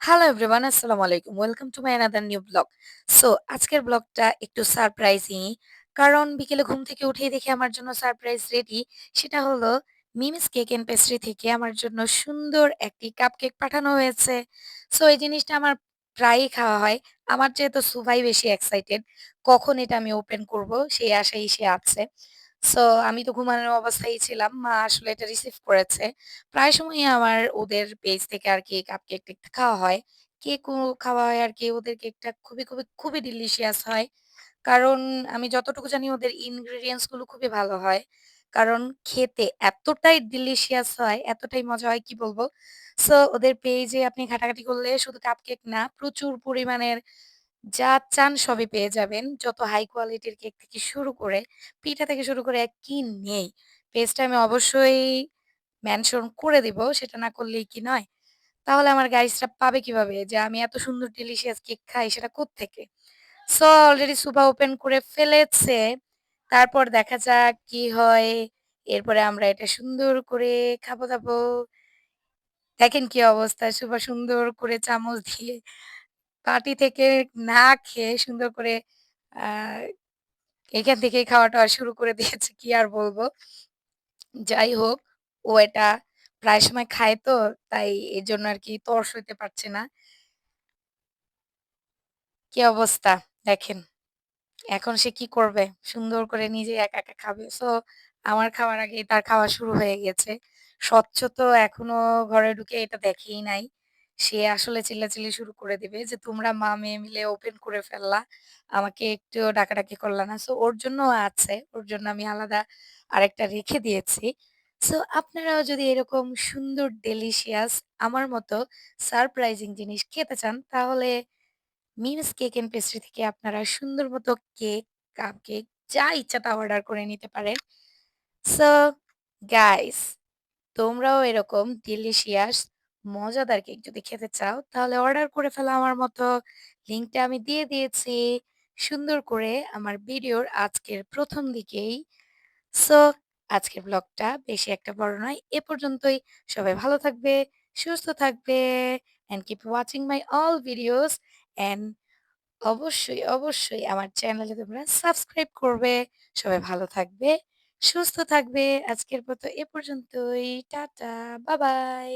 Hello everyone আসসালামু আলাইকুম। Welcome to my another new blog. So আজকের ব্লগটা একটু সারপ্রাইজিং। কারণ বিকেলে ঘুম থেকে উঠেই দেখি আমার জন্য সারপ্রাইজ রেডি। সেটা হলো মিমিস কেক অ্যান্ড পেস্ট্রি থেকে আমার জন্য সুন্দর একটি কাপকেক পাঠানো হয়েছে। সো এই জিনিসটা আমার প্রায়ই খাওয়া হয়। আমার যেহেতু সুভাই বেশি এক্সাইটেড কখন এটা আমি ওপেন করব সেই আশায় সে আছে। সো আমি তো ঘুমানোর অবস্থায় ছিলাম। মা আসলে এটা রিসিভ করেছে। প্রায় সময়ই আমার ওদের পেজ থেকে আরকি কাপকেক টেক খাওয়া হয়। কেকও খাওয়া হয় আর কি ওদের কেকটা খুবই, খুবই, খুবই ডিলিশিয়াস হয়। কারণ আমি যতটুকু জানি ওদের ইনগ্রিডিয়েন্টসগুলো খুবই ভালো হয়। কারণ খেতে এতটাই ডিলিশিয়াস হয়, এতটাই মজা হয় কি বলব। সো ওদের পেজে আপনি ঘাটাঘাটি করলে শুধু কাপকেক না প্রচুর পরিমাণের যা চান সবই পেয়ে যাবেন। যত হাই কোয়ালিটির কেক থেকে শুরু করে, পিঠা থেকে শুরু করে এক কি নেই। পেজটা আমি অবশ্যই মেনশন করে দিব। সেটা না করলেই কি নয়? তাহলে আমার গাইসরা পাবে কীভাবে যে আমি এত সুন্দর ডিলিশিয়াস কেক খাই সেটা কোত্থেকে? সো অলরেডি সুভা ওপেন করে ফেলেছে। তারপর দেখা যাক কি হয়। এরপরে আমরা এটা সুন্দর করে খাবো-দাবো। দেখেন কি অবস্থা। সুভা সুন্দর করে চামচ দিয়ে বাটি থেকে না খেয়ে সুন্দর করে এখান থেকেই খাওয়াটা শুরু করে দিয়েছে কি আর বলব যাই হোক, ও এটা প্রায় সময় খায় তো তাই এর জন্য আর কি তর সইতে পারছে না। কি অবস্থা দেখেন। এখন সে কি করবে? সুন্দর করে নিজে একা, একা খাবে। সো আমার খাওয়ার আগে তার খাওয়া শুরু হয়ে গেছে। স্বচ্ছ তো এখনও ঘরে ঢুকে এটা দেখেই নাই। সে আসলে চিল্লাচিল্লি শুরু করে দিবে যে, "তোমরা মা-মেয়ে মিলে ওপেন করে ফেললা। আমাকে একটুও ডাকাডাকি করলা না।" সো ওর জন্যও আছে। ওর জন্য আমি আলাদা আরেকটা রেখে দিয়েছি। সো আপনারাও যদি এরকম সুন্দর ডেলিশিয়াস আমার মতো সারপ্রাইজিং জিনিস খেতে চান তাহলে মিমস কেক এন্ড পেস্ট্রি থেকে আপনারা সুন্দর মতো কেক, কাপ কেক যা ইচ্ছা তা অর্ডার করে নিতে পারেন। সো গাইস তোমরাও এরকম ডিলিশিয়াস মজাদার কেক যদি খেতে চাও তাহলে অর্ডার করে ফেলো আমার মতো। লিঙ্কটা আমি দিয়ে দিয়েছি সুন্দর করে আমার ভিডিওর আজকের ১ম দিকেই। সো আজকের ব্লগটা বেশি একটা বড় নয়। এ পর্যন্তই। সবাই ভালো থাকবে, সুস্থ থাকবে and keep watching my all videos and অবশ্যই, অবশ্যই আমার চ্যানেলে তোমরা সাবস্ক্রাইব করবে। সবাই ভালো থাকবে, সুস্থ থাকবে। আজকের মতো এ পর্যন্তই। টাটা, বাবাই।